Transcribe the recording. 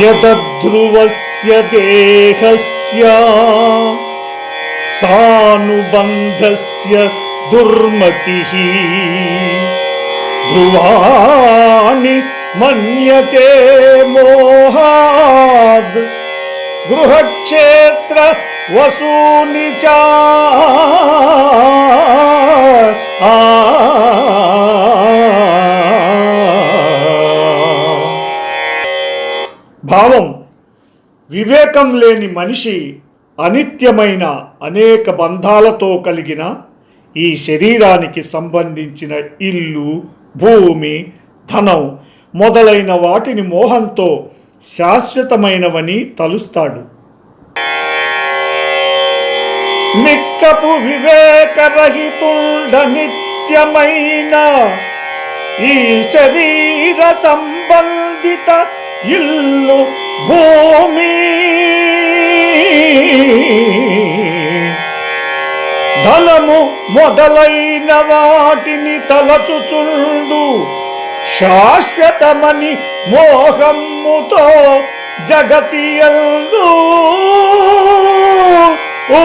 यतध्रुवस्य देहस्य सानुबन्धस्य दुर्मतिः। ध्रुवाणि मन्यते मोहाद्। गृहक्षेत्र वसूनि च భావం వివేకం లేని మనిషి అనిత్యమైన అనేక బంధాలతో కలిగిన ఈ శరీరానికి సంబంధించిన ఇల్లు భూమి ధనం మొదలైన వాటిని మోహంతో శాశ్వతమైనవని తలుస్తాడు. మిక్కపు వివేకరహితుండ నిత్యమైన ఈ శరీర సంబంధిత ఇల్లు భూమి. ధనము మొదలైన వాటిని తలచుచుండు. శాశ్వతమని మోహమ్ముతో జగతియందు. ఓ